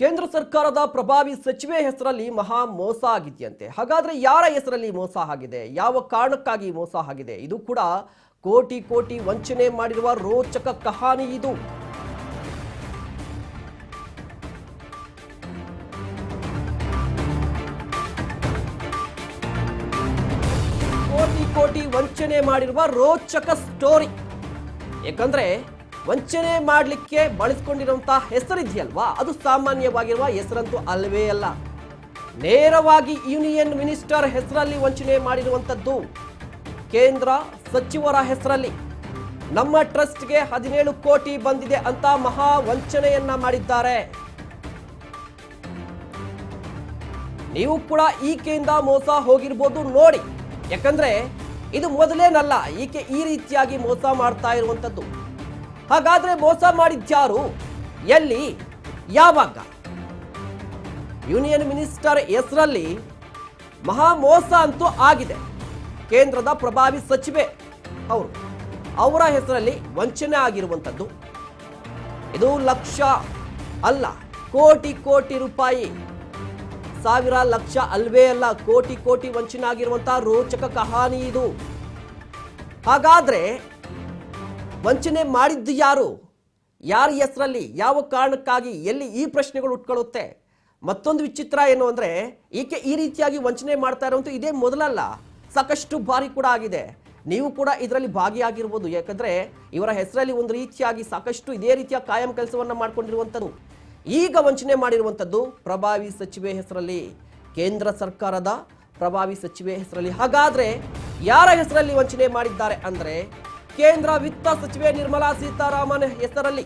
ಕೇಂದ್ರ ಸರ್ಕಾರದ ಪ್ರಭಾವಿ ಸಚಿವೆ ಹೆಸರಲ್ಲಿ ಮಹಾ ಮೋಸ ಆಗಿದೆಯಂತೆ. ಹಾಗಾದ್ರೆ ಯಾರ ಹೆಸರಲ್ಲಿ ಮೋಸ ಆಗಿದೆ? ಯಾವ ಕಾರಣಕ್ಕಾಗಿ ಮೋಸ ಆಗಿದೆ? ಇದು ಕೂಡ ಕೋಟಿ ಕೋಟಿ ವಂಚನೆ ಮಾಡಿರುವ ರೋಚಕ ಕಹಾನಿ ಇದು. ಕೋಟಿ ಕೋಟಿ ವಂಚನೆ ಮಾಡಿರುವ ರೋಚಕ ಸ್ಟೋರಿ. ಯಾಕಂದ್ರೆ ವಂಚನೆ ಮಾಡಲಿಕ್ಕೆ ಬಳಸ್ಕೊಂಡಿರುವಂತಹ ಹೆಸರಿದೆಯಲ್ವಾ? ಅದು ಸಾಮಾನ್ಯವಾಗಿರುವ ಹೆಸರಂತೂ ಅಲ್ಲವೇ ಅಲ್ಲ. ನೇರವಾಗಿ ಯೂನಿಯನ್ ಮಿನಿಸ್ಟರ್ ಹೆಸರಲ್ಲಿ ವಂಚನೆ ಮಾಡಿರುವಂಥದ್ದು ಕೇಂದ್ರ ಸಚಿವರ ಹೆಸರಲ್ಲಿ. ನಮ್ಮ ಟ್ರಸ್ಟ್ಗೆ ಹದಿನೇಳು ಕೋಟಿ ಬಂದಿದೆ ಅಂತ ಮಹಾ ವಂಚನೆಯನ್ನ ಮಾಡಿದ್ದಾರೆ. ನೀವು ಕೂಡ ಈಕೆಯಿಂದ ಮೋಸ ಹೋಗಿರ್ಬೋದು ನೋಡಿ. ಯಾಕಂದ್ರೆ ಇದು ಮೊದಲೇನಲ್ಲ, ಈಕೆ ಈ ರೀತಿಯಾಗಿ ಮೋಸ ಮಾಡ್ತಾ ಇರುವಂಥದ್ದು. ಹಾಗಾದ್ರೆ ಮೋಸ ಮಾಡಿದ್ಯಾರು? ಎಲ್ಲಿ? ಯಾವಾಗ? ಯೂನಿಯನ್ ಮಿನಿಸ್ಟರ್ ಹೆಸರಲ್ಲಿ ಮಹಾ ಮೋಸ ಅಂತೂ ಆಗಿದೆ. ಕೇಂದ್ರದ ಪ್ರಭಾವಿ ಸಚಿವೆ ಅವರು. ಅವರ ಹೆಸರಲ್ಲಿ ವಂಚನೆ ಆಗಿರುವಂಥದ್ದು. ಇದು ಲಕ್ಷ ಅಲ್ಲ, ಕೋಟಿ ಕೋಟಿ ರೂಪಾಯಿ. ಸಾವಿರ ಲಕ್ಷ ಅಲ್ವೇ ಅಲ್ಲ, ಕೋಟಿ ಕೋಟಿ ವಂಚನೆ ಆಗಿರುವಂತಹ ರೋಚಕ ಕಹಾನಿ ಇದು. ಹಾಗಾದ್ರೆ ವಂಚನೆ ಮಾಡಿದ್ದು ಯಾರು? ಯಾರ ಹೆಸರಲ್ಲಿ, ಯಾವ ಕಾರಣಕ್ಕಾಗಿ, ಎಲ್ಲಿ ಈ ಪ್ರಶ್ನೆಗಳು ಉಟ್ಕೊಳ್ಳುತ್ತೆ? ಮತ್ತೊಂದು ವಿಚಿತ್ರ ಏನು ಅಂದರೆ, ಈಕೆ ಈ ರೀತಿಯಾಗಿ ವಂಚನೆ ಮಾಡ್ತಾ ಇರುವಂಥ ಇದೇ ಮೊದಲಲ್ಲ. ಸಾಕಷ್ಟು ಬಾರಿ ಕೂಡ ಆಗಿದೆ. ನೀವು ಕೂಡ ಇದರಲ್ಲಿ ಭಾಗಿಯಾಗಿರ್ಬೋದು. ಯಾಕಂದರೆ, ಇವರ ಹೆಸರಲ್ಲಿ ಒಂದು ರೀತಿಯಾಗಿ ಸಾಕಷ್ಟು ಇದೇ ರೀತಿಯ ಕಾಯಂ ಕೆಲಸವನ್ನು ಮಾಡ್ಕೊಂಡಿರುವಂಥದ್ದು ಈಗ ವಂಚನೆ ಮಾಡಿರುವಂಥದ್ದು ಪ್ರಭಾವಿ ಸಚಿವೆ ಹೆಸರಲ್ಲಿ, ಕೇಂದ್ರ ಸರ್ಕಾರದ ಪ್ರಭಾವಿ ಸಚಿವೆ ಹೆಸರಲ್ಲಿ. ಹಾಗಾದರೆ, ಯಾರ ಹೆಸರಲ್ಲಿ ವಂಚನೆ ಮಾಡಿದ್ದಾರೆ ಅಂದ್ರೆ ಕೇಂದ್ರ ವಿತ್ತ ಸಚಿವೆ ನಿರ್ಮಲಾ ಸೀತಾರಾಮನ್ ಹೆಸರಲ್ಲಿ.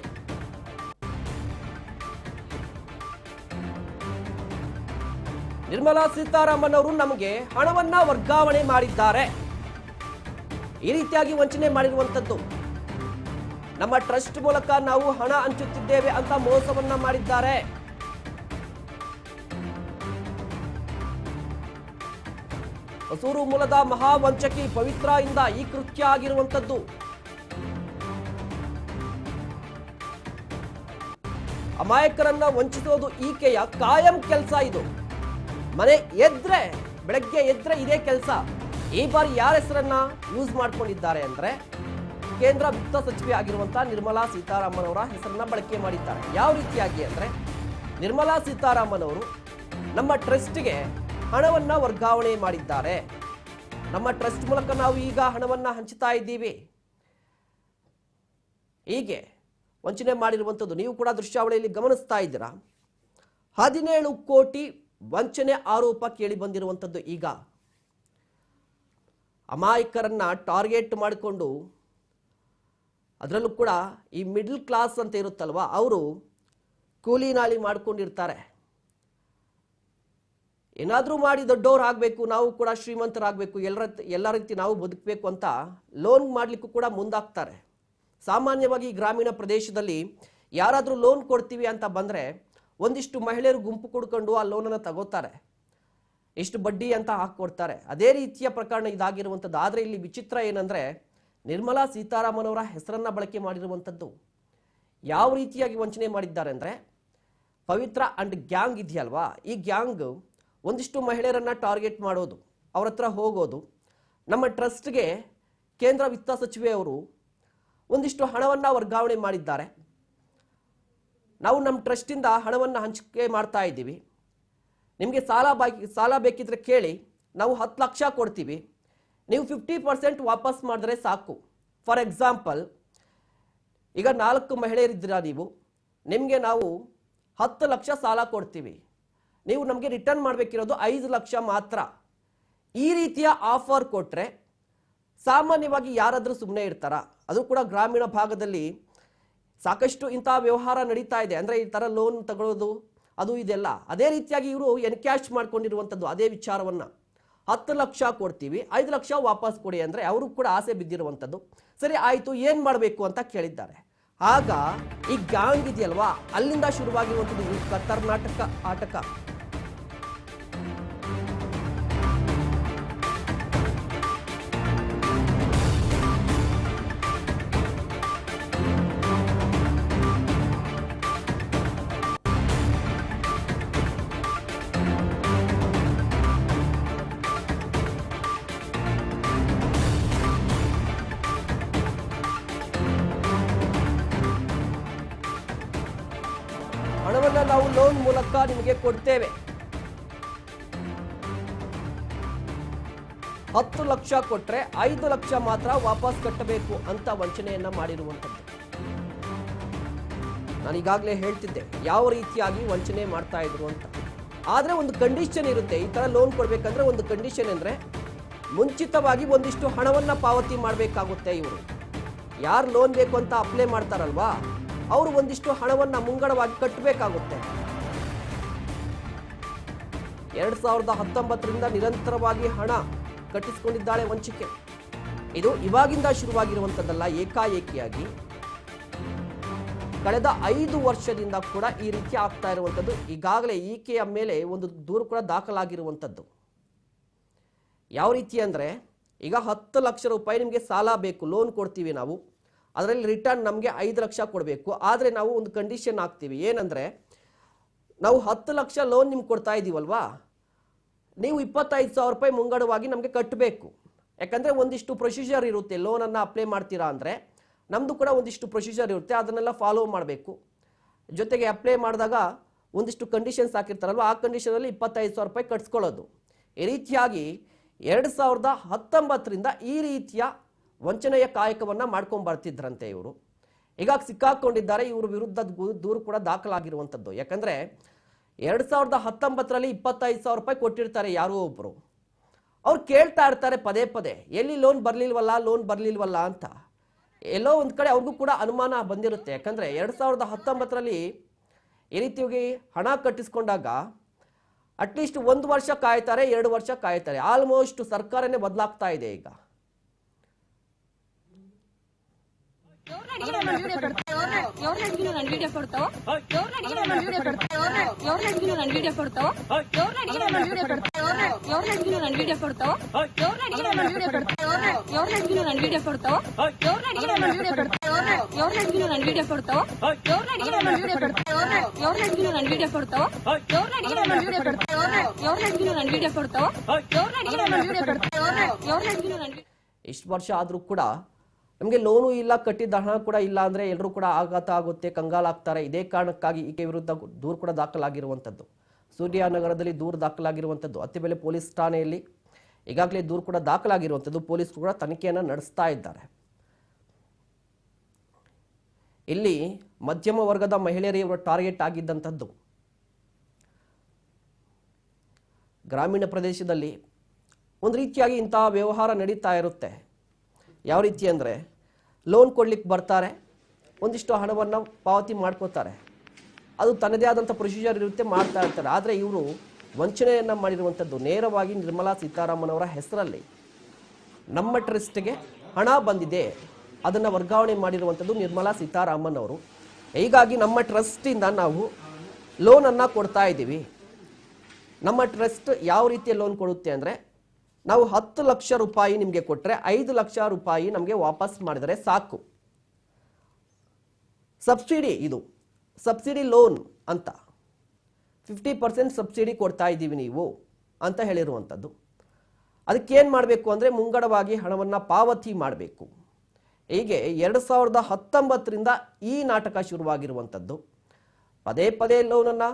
ನಿರ್ಮಲಾ ಸೀತಾರಾಮನ್ ಅವರು ನಮಗೆ ಹಣವನ್ನ ವರ್ಗಾವಣೆ ಮಾಡಿದ್ದಾರೆ. ಈ ರೀತಿಯಾಗಿ ವಂಚನೆ ಮಾಡಿರುವಂಥದ್ದು ನಮ್ಮ ಟ್ರಸ್ಟ್ ಮೂಲಕ ನಾವು ಹಣ ಹಂಚುತ್ತಿದ್ದೇವೆ ಅಂತ ಮೋಸವನ್ನ ಮಾಡಿದ್ದಾರೆ. ಹೊಸೂರು ಮೂಲದ ಮಹಾವಂಚಕಿ ಪವಿತ್ರ ಇಂದ ಈ ಕೃತ್ಯ ಆಗಿರುವಂಥದ್ದು. ಅಮಾಯಕರನ್ನ ವಂಚಿಸೋದು ಈಕೆಯ ಕಾಯಂ ಕೆಲಸ ಇದು. ಮನೆ ಎದ್ರೆ, ಬೆಳಗ್ಗೆ ಎದ್ರೆ ಇದೇ ಕೆಲಸ. ಈ ಬಾರಿ ಯಾರ ಹೆಸರನ್ನ ಯೂಸ್ ಮಾಡ್ಕೊಂಡಿದ್ದಾರೆ ಅಂದ್ರೆ ಕೇಂದ್ರ ವಿತ್ತ ಸಚಿವೆ ಆಗಿರುವಂತಹ ನಿರ್ಮಲಾ ಸೀತಾರಾಮನ್ ಅವರ ಹೆಸರನ್ನ ಬಳಕೆ ಮಾಡಿದ್ದಾರೆ. ಯಾವ ರೀತಿಯಾಗಿ ಅಂದ್ರೆ ನಿರ್ಮಲಾ ಸೀತಾರಾಮನ್ ಅವರು ನಮ್ಮ ಟ್ರಸ್ಟ್ಗೆ ಹಣವನ್ನ ವರ್ಗಾವಣೆ ಮಾಡಿದ್ದಾರೆ. ನಮ್ಮ ಟ್ರಸ್ಟ್ ಮೂಲಕ ನಾವು ಈಗ ಹಣವನ್ನು ಹಂಚುತ್ತಾ ಇದ್ದೀವಿ. ಹೀಗೆ ವಂಚನೆ ಮಾಡಿರುವಂಥದ್ದು ನೀವು ಕೂಡ ದೃಶ್ಯಾವಳಿಯಲ್ಲಿ ಗಮನಿಸ್ತಾ ಇದ್ದೀರಾ? ಹದಿನೇಳು ಕೋಟಿ ವಂಚನೆ ಆರೋಪ ಕೇಳಿ ಬಂದಿರುವಂಥದ್ದು ಈಗ. ಅಮಾಯಕರನ್ನು ಟಾರ್ಗೆಟ್ ಮಾಡಿಕೊಂಡು ಅದರಲ್ಲೂ ಕೂಡ ಈ ಮಿಡ್ಲ್ ಕ್ಲಾಸ್ ಅಂತ ಇರುತ್ತಲ್ವ, ಅವರು ಕೂಲಿ ಮಾಡಿಕೊಂಡಿರ್ತಾರೆ ಮಾಡ್ಕೊಂಡಿರ್ತಾರೆ. ಏನಾದರೂ ಮಾಡಿ ದೊಡ್ಡವರಾಗಬೇಕು ನಾವು ಕೂಡ ಶ್ರೀಮಂತರಾಗಬೇಕು, ಎಲ್ಲರ ಎಲ್ಲ ರೀತಿ ನಾವು ಬದುಕಬೇಕು ಅಂತ ಲೋನ್ ಮಾಡಲಿಕ್ಕೂ ಕೂಡ ಮುಂದಾಗ್ತಾರೆ. ಸಾಮಾನ್ಯವಾಗಿ ಗ್ರಾಮೀಣ ಪ್ರದೇಶದಲ್ಲಿ ಯಾರಾದರೂ ಲೋನ್ ಕೊಡ್ತೀವಿ ಅಂತ ಬಂದರೆ ಒಂದಿಷ್ಟು ಮಹಿಳೆಯರು ಗುಂಪು ಕೊಡ್ಕೊಂಡು ಆ ಲೋನನ್ನು ತಗೋತಾರೆ. ಎಷ್ಟು ಬಡ್ಡಿ ಅಂತ ಹಾಕ್ಕೊಡ್ತಾರೆ ಅದೇ ರೀತಿಯ ಪ್ರಕರಣ ಇದಾಗಿರುವಂಥದ್ದು. ಆದರೆ ಇಲ್ಲಿ ವಿಚಿತ್ರ ಏನಂದರೆ ನಿರ್ಮಲಾ ಸೀತಾರಾಮನ್ ಅವರ ಹೆಸರನ್ನು ಬಳಕೆ ಮಾಡಿರುವಂಥದ್ದು. ಯಾವ ರೀತಿಯಾಗಿ ವಂಚನೆ ಮಾಡಿದ್ದಾರೆ ಅಂದರೆ ಪವಿತ್ರ ಅಂಡ್ ಗ್ಯಾಂಗ್ ಇದೆಯಲ್ವಾ? ಈ ಗ್ಯಾಂಗ್ ಒಂದಿಷ್ಟು ಮಹಿಳೆಯರನ್ನು ಟಾರ್ಗೆಟ್ ಮಾಡೋದು, ಅವ್ರ ಹತ್ರ ಹೋಗೋದು. ನಮ್ಮ ಟ್ರಸ್ಟ್ಗೆ ಕೇಂದ್ರ ವಿತ್ತ ಸಚಿವೆಯವರು ಒಂದಿಷ್ಟು ಹಣವನ್ನು ವರ್ಗಾವಣೆ ಮಾಡಿದ್ದಾರೆ. ನಾವು ನಮ್ಮ ಟ್ರಸ್ಟಿಂದ ಹಣವನ್ನು ಹಂಚಿಕೆ ಮಾಡ್ತಾ ಇದ್ದೀವಿ. ನಿಮಗೆ ಸಾಲ ಬಾಕಿ, ಸಾಲ ಬೇಕಿದ್ರೆ ಕೇಳಿ, ನಾವು ಹತ್ತು ಲಕ್ಷ ಕೊಡ್ತೀವಿ. ನೀವು ಫಿಫ್ಟಿ ಪರ್ಸೆಂಟ್ ವಾಪಸ್ ಮಾಡಿದ್ರೆ ಸಾಕು. ಫಾರ್ ಎಕ್ಸಾಂಪಲ್, ಈಗ ನಾಲ್ಕು ಮಹಿಳೆಯರಿದ್ದೀರಾ ನೀವು? ನಿಮಗೆ ನಾವು ಹತ್ತು ಲಕ್ಷ ಸಾಲ ಕೊಡ್ತೀವಿ. ನೀವು ನಮಗೆ ರಿಟರ್ನ್ ಮಾಡಬೇಕಿರೋದು ಐದು ಲಕ್ಷ ಮಾತ್ರ. ಈ ರೀತಿಯ ಆಫರ್ ಕೊಟ್ಟರೆ ಸಾಮಾನ್ಯವಾಗಿ ಯಾರಾದರೂ ಸುಮ್ಮನೆ ಇರ್ತಾರಾ? ಅದು ಕೂಡ ಗ್ರಾಮೀಣ ಭಾಗದಲ್ಲಿ ಸಾಕಷ್ಟು ಇಂಥ ವ್ಯವಹಾರ ನಡೀತಾ ಇದೆ. ಅಂದರೆ ಈ ಥರ ಲೋನ್ ತಗೊಳ್ಳೋದು ಅದು ಇದೆಲ್ಲ. ಅದೇ ರೀತಿಯಾಗಿ ಇವರು ಎನ್ಕ್ಯಾಶ್ ಮಾಡ್ಕೊಂಡಿರುವಂಥದ್ದು ಅದೇ ವಿಚಾರವನ್ನು. ಹತ್ತು ಲಕ್ಷ ಕೊಡ್ತೀವಿ, ಐದು ಲಕ್ಷ ವಾಪಸ್ ಕೊಡಿ ಅಂದರೆ ಅವರು ಕೂಡ ಆಸೆ ಬಿದ್ದಿರುವಂಥದ್ದು. ಸರಿ, ಆಯಿತು, ಏನು ಮಾಡಬೇಕು ಅಂತ ಕೇಳಿದ್ದಾರೆ. ಆಗ ಈ ಗ್ಯಾಂಗ್ ಇದೆಯಲ್ವಾ? ಅಲ್ಲಿಂದ ಶುರುವಾಗಿರುವಂಥದ್ದು ಈ ಕರ್ನಾಟಕ ಆಟಕ. ನಾವು ಲೋನ್ ಮೂಲಕ ನಿಮಗೆ ಕೊಡ್ತೇವೆ. ಹತ್ತು ಲಕ್ಷ ಕೊಟ್ರೆ ಐದು ಲಕ್ಷ ಮಾತ್ರ ವಾಪಸ್ ಕಟ್ಟಬೇಕು ಅಂತ ವಂಚನೆಯನ್ನ ಮಾಡಿರುವಂಥದ್ದು. ನಾನು ಈಗಾಗಲೇ ಹೇಳ್ತಿದ್ದೆ, ಯಾವ ರೀತಿಯಾಗಿ ವಂಚನೆ ಮಾಡ್ತಾ ಇದ್ರು ಅಂತ. ಆದರೆ ಒಂದು ಕಂಡೀಷನ್ ಇರುತ್ತೆ, ಈ ಥರ ಲೋನ್ ಕೊಡಬೇಕಂದ್ರೆ ಒಂದು ಕಂಡೀಷನ್ ಅಂದರೆ ಮುಂಚಿತವಾಗಿ ಒಂದಿಷ್ಟು ಹಣವನ್ನ ಪಾವತಿ ಮಾಡಬೇಕಾಗುತ್ತೆ ಇವರು. ಯಾರು ಲೋನ್ ಬೇಕು ಅಂತ ಅಪ್ಲೈ ಮಾಡ್ತಾರಲ್ವಾ? ಅವರು ಒಂದಿಷ್ಟು ಹಣವನ್ನು ಮುಂಗಡವಾಗಿ ಕಟ್ಟಬೇಕಾಗುತ್ತೆ. ಎರಡ್ ಸಾವಿರದ ಹತ್ತೊಂಬತ್ತರಿಂದ ನಿರಂತರವಾಗಿ ಹಣ ಕಟ್ಟಿಸಿಕೊಂಡಿದ್ದಾಳೆ ವಂಚಿಕೆ. ಇದು ಇವಾಗಿಂದ ಶುರುವಾಗಿರುವಂಥದ್ದಲ್ಲ, ಏಕಾಏಕಿಯಾಗಿ. ಕಳೆದ ಐದು ವರ್ಷದಿಂದ ಕೂಡ ಈ ರೀತಿ ಆಗ್ತಾ ಇರುವಂಥದ್ದು, ಈಗಾಗಲೇ ಈಕೆಯ ಮೇಲೆ ಒಂದು ದೂರು ಕೂಡ ದಾಖಲಾಗಿರುವಂಥದ್ದು. ಯಾವ ರೀತಿ ಅಂದರೆ, ಈಗ ಹತ್ತು ಲಕ್ಷ ರೂಪಾಯಿ ನಿಮಗೆ ಸಾಲ ಬೇಕು, ಲೋನ್ ಕೊಡ್ತೀವಿ ನಾವು. ಅದರಲ್ಲಿ ರಿಟರ್ನ್ ನಮಗೆ ಐದು ಲಕ್ಷ ಕೊಡಬೇಕು. ಆದರೆ ನಾವು ಒಂದು ಕಂಡೀಷನ್ ಹಾಕ್ತೀವಿ. ಏನಂದರೆ, ನಾವು ಹತ್ತು ಲಕ್ಷ ಲೋನ್ ನಿಮ್ಗೆ ಕೊಡ್ತಾ ಇದ್ದೀವಲ್ವಾ ನೀವು ಇಪ್ಪತ್ತೈದು ಸಾವಿರ ರೂಪಾಯಿ ಮುಂಗಡವಾಗಿ ನಮಗೆ ಕಟ್ಟಬೇಕು ಯಾಕಂದರೆ ಒಂದಿಷ್ಟು ಪ್ರೊಸೀಜರ್ ಇರುತ್ತೆ. ಲೋನನ್ನು ಅಪ್ಲೈ ಮಾಡ್ತೀರಾ ಅಂದರೆ ನಮ್ಮದು ಕೂಡ ಒಂದಿಷ್ಟು ಪ್ರೊಸೀಜರ್ ಇರುತ್ತೆ. ಅದನ್ನೆಲ್ಲ ಫಾಲೋ ಮಾಡಬೇಕು. ಜೊತೆಗೆ ಅಪ್ಲೈ ಮಾಡಿದಾಗ ಒಂದಿಷ್ಟು ಕಂಡೀಷನ್ಸ್ ಹಾಕಿರ್ತಾರಲ್ವ? ಆ ಕಂಡೀಷನಲ್ಲಿ ಇಪ್ಪತ್ತೈದು ಸಾವಿರ ರೂಪಾಯಿ ಕಟ್ಸ್ಕೊಳ್ಳೋದು. ಈ ರೀತಿಯಾಗಿ ಎರಡು ಸಾವಿರದ ಹತ್ತೊಂಬತ್ತರಿಂದ ಈ ರೀತಿಯ ವಂಚನೆಯ ಕಾಯಕವನ್ನು ಮಾಡ್ಕೊಂಡು ಬರ್ತಿದ್ರಂತೆ ಇವರು. ಈಗ ಸಿಕ್ಕಾಕೊಂಡಿದ್ದಾರೆ, ಇವ್ರ ವಿರುದ್ಧ ದೂರು ಕೂಡ ದಾಖಲಾಗಿರುವಂಥದ್ದು ಯಾಕಂದರೆ ಎರಡು ಸಾವಿರದ ಹತ್ತೊಂಬತ್ತರಲ್ಲಿ ಇಪ್ಪತ್ತೈದು ಸಾವಿರ ರೂಪಾಯಿ ಕೊಟ್ಟಿರ್ತಾರೆ ಯಾರೋ ಒಬ್ಬರು ಅವ್ರು ಕೇಳ್ತಾ ಇರ್ತಾರೆ ಪದೇ ಪದೇ, ಎಲ್ಲಿ ಲೋನ್ ಬರಲಿಲ್ವಲ್ಲ ಲೋನ್ ಬರಲಿಲ್ವಲ್ಲ ಅಂತ. ಎಲ್ಲೋ ಒಂದು ಕಡೆ ಅವ್ರಿಗೂ ಕೂಡ ಅನುಮಾನ ಬಂದಿರುತ್ತೆ. ಯಾಕಂದರೆ ಎರಡು ಸಾವಿರದ ಹತ್ತೊಂಬತ್ತರಲ್ಲಿ ಈ ರೀತಿಯಾಗಿ ಹಣ ಕಟ್ಟಿಸ್ಕೊಂಡಾಗ ಅಟ್ಲೀಸ್ಟ್ ಒಂದು ವರ್ಷ ಕಾಯ್ತಾರೆ, ಎರಡು ವರ್ಷ ಕಾಯ್ತಾರೆ. ಆಲ್ಮೋಸ್ಟ್ ಸರ್ಕಾರನೇ ಬದಲಾಗ್ತಾ ಇದೆ ಈಗ. ఎవరిని అడిగినా నన్ను వీడియో కొడతావు ఎవరిని అడిగినా నన్ను వీడియో కొడతావు ఎవరిని అడిగినా నన్ను వీడియో కొడతావు ఎవరిని అడిగినా నన్ను వీడియో కొడతావు ఎవరిని అడిగినా నన్ను వీడియో కొడతావు ఎవరిని అడిగినా నన్ను వీడియో కొడతావు ఎవరిని అడిగినా నన్ను వీడియో కొడతావు ఎవరిని అడిగినా నన్ను వీడియో కొడతావు ఎవరిని అడిగినా నన్ను వీడియో కొడతావు ఎవరిని అడిగినా నన్ను వీడియో కొడతావు ఎవరిని అడిగినా నన్ను వీడియో కొడతావు ఎవరిని అడిగినా నన్ను వీడియో కొడతావు ఎవరిని అడిగినా నన్ను వీడియో కొడతావు ఎవరిని అడిగినా నన్ను వీడియో కొడతావు ఎవరిని అడిగినా నన్ను ಇಷ್ಟು ವರ್ಷ ಆದರೂ ಕೂಡ ನಮಗೆ ಲೋನು ಇಲ್ಲ, ಕಟ್ಟಿದ್ದ ಹಣ ಕೂಡ ಇಲ್ಲ ಅಂದರೆ ಎಲ್ಲರೂ ಕೂಡ ಆಘಾತ ಆಗುತ್ತೆ ಕಂಗಾಲಾಗ್ತಾರೆ ಇದೇ ಕಾರಣಕ್ಕಾಗಿ ಈಕೆ ವಿರುದ್ಧ ದೂರು ಕೂಡ ದಾಖಲಾಗಿರುವಂಥದ್ದು. ಸೂರ್ಯನಗರದಲ್ಲಿ ದೂರು ದಾಖಲಾಗಿರುವಂಥದ್ದು. ಅತ್ತಿಬೆಲೆ ಪೊಲೀಸ್ ಠಾಣೆಯಲ್ಲಿ ಈಗಾಗಲೇ ದೂರು ಕೂಡ ದಾಖಲಾಗಿರುವಂಥದ್ದು. ಪೊಲೀಸರು ಕೂಡ ತನಿಖೆಯನ್ನು ನಡೆಸ್ತಾ ಇದ್ದಾರೆ. ಇಲ್ಲಿ ಮಧ್ಯಮ ವರ್ಗದ ಮಹಿಳೆಯರೇ ಇವರು ಟಾರ್ಗೆಟ್ ಆಗಿದ್ದಂಥದ್ದು. ಗ್ರಾಮೀಣ ಪ್ರದೇಶದಲ್ಲಿ ಒಂದು ರೀತಿಯಾಗಿ ಇಂತಹ ವ್ಯವಹಾರ ನಡೀತಾ ಇರುತ್ತೆ. ಯಾವ ರೀತಿ ಅಂದರೆ ಲೋನ್ ಕೊಡ್ಲಿಕ್ಕೆ ಬರ್ತಾರೆ, ಒಂದಿಷ್ಟು ಹಣವನ್ನು ಪಾವತಿ ಮಾಡ್ಕೋತಾರೆ ಅದು ತನ್ನದೇ ಆದಂಥ ಪ್ರೊಸೀಜರ್ ಇರುತ್ತೆ, ಮಾಡ್ತಾ ಇರ್ತಾರೆ. ಆದರೆ ಇವರು ವಂಚನೆಯನ್ನು ಮಾಡಿರುವಂಥದ್ದು ನೇರವಾಗಿ ನಿರ್ಮಲಾ ಸೀತಾರಾಮನ್ ಅವರ ಹೆಸರಲ್ಲಿ. ನಮ್ಮ ಟ್ರಸ್ಟ್ಗೆ ಹಣ ಬಂದಿದೆ, ಅದನ್ನು ವರ್ಗಾವಣೆ ಮಾಡಿರುವಂಥದ್ದು ನಿರ್ಮಲಾ ಸೀತಾರಾಮನ್ ಅವರು ಹೀಗಾಗಿ ನಮ್ಮ ಟ್ರಸ್ಟಿಂದ ನಾವು ಲೋನನ್ನು ಕೊಡ್ತಾ ಇದ್ದೀವಿ ನಮ್ಮ ಟ್ರಸ್ಟ್ ಯಾವ ರೀತಿಯ ಲೋನ್ ಕೊಡುತ್ತೆ ಅಂದರೆ ನಾವು ಹತ್ತು ಲಕ್ಷ ರೂಪಾಯಿ ನಿಮಗೆ ಕೊಟ್ಟರೆ ಐದು ಲಕ್ಷ ರೂಪಾಯಿ ನಮಗೆ ವಾಪಸ್ ಮಾಡಿದರೆ ಸಾಕು. ಸಬ್ಸಿಡಿ ಇದು. ಸಬ್ಸಿಡಿ ಲೋನ್ ಅಂತ. ಫಿಫ್ಟಿ ಪರ್ಸೆಂಟ್ ಸಬ್ಸಿಡಿ ಕೊಡ್ತಾ ಇದ್ದೀವಿ ನೀವು ಅಂತ ಹೇಳಿರುವಂಥದ್ದು. ಅದಕ್ಕೇನು ಮಾಡಬೇಕು ಅಂದರೆ ಮುಂಗಡವಾಗಿ ಹಣವನ್ನು ಪಾವತಿ ಮಾಡಬೇಕು. ಹೀಗೆ ಎರಡು ಸಾವಿರದ ಹತ್ತೊಂಬತ್ತರಿಂದ ಈ ನಾಟಕ ಶುರುವಾಗಿರುವಂಥದ್ದು. ಪದೇ ಪದೇ ಲೋನನ್ನು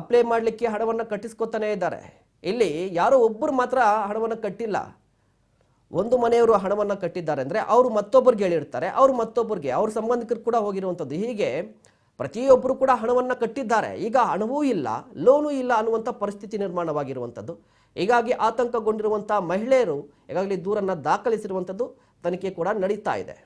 ಅಪ್ಲೈ ಮಾಡಲಿಕ್ಕೆ ಹಣವನ್ನು ಕಟ್ಟಿಸ್ಕೊತಾನೇ ಇದ್ದಾರೆ. ಇಲ್ಲಿ ಯಾರೋ ಒಬ್ಬರು ಮಾತ್ರ ಹಣವನ್ನು ಕಟ್ಟಿಲ್ಲ. ಒಂದು ಮನೆಯವರು ಹಣವನ್ನು ಕಟ್ಟಿದ್ದಾರೆ ಅಂದರೆ ಅವರು ಮತ್ತೊಬ್ಬರಿಗೆ ಹೇಳಿರ್ತಾರೆ, ಅವರು ಮತ್ತೊಬ್ಬರಿಗೆ, ಅವ್ರ ಸಂಬಂಧಿಕರು ಕೂಡ ಹೋಗಿರುವಂಥದ್ದು ಹೀಗೆ ಪ್ರತಿಯೊಬ್ಬರು ಕೂಡ ಹಣವನ್ನು ಕಟ್ಟಿದ್ದಾರೆ. ಈಗ ಹಣವೂ ಇಲ್ಲ, ಲೋನು ಇಲ್ಲ ಅನ್ನುವಂಥ ಪರಿಸ್ಥಿತಿ ನಿರ್ಮಾಣವಾಗಿರುವಂಥದ್ದು ಹೀಗಾಗಿ ಆತಂಕಗೊಂಡಿರುವಂಥ ಮಹಿಳೆಯರು, ಈಗಾಗಲೇ ದೂರನ್ನು ದಾಖಲಿಸಿರುವಂಥದ್ದು ತನಿಖೆ ಕೂಡ ನಡೀತಾ ಇದೆ.